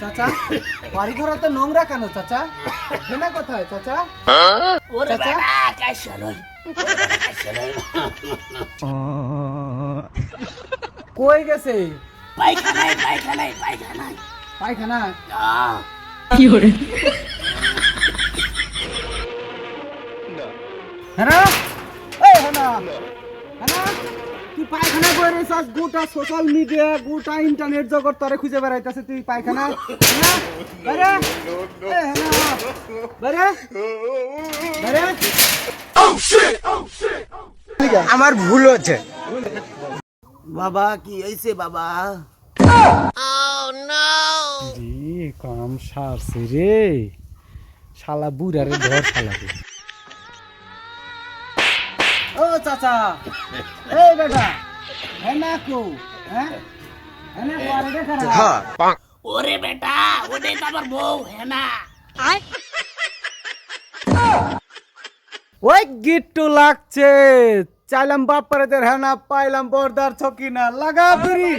চাচা বাড়ি ঘর তো নোংরা কেন চাচা? হেনা কোথায় চাচা? ওরে ওরে বেটা কাইসা লই কই গেছে? পায়খানায় পায়খানায় পায়খানায়। পায়খানা আহ হেনা? এই হেনা? পায়খানা করে গোটা সোশ্যাল মিডিয়া গোটা ইন্টারনেট জগৎ তোরে খুঁজে বেড়াইতেছে তুই পায়খানা। হেনা বাইরে বাইরে আমার ভুল হচ্ছে। বাবা কি হয়েছে বাবা? রে কাম সারছে রে। শালা বুড়ারে ধর শালাকে ও চাচা। এই বেটা হেনা কো হ্যাঁ? হেনা কো আরে দেখা না। ওরে বেটা ওটাই তো আমার বউ হেনা। ওই গিট্টু লাগছে। চাইলাম বাপ পারে হেনা পাইলাম বর্দার ছকি না লাগা বিড়ি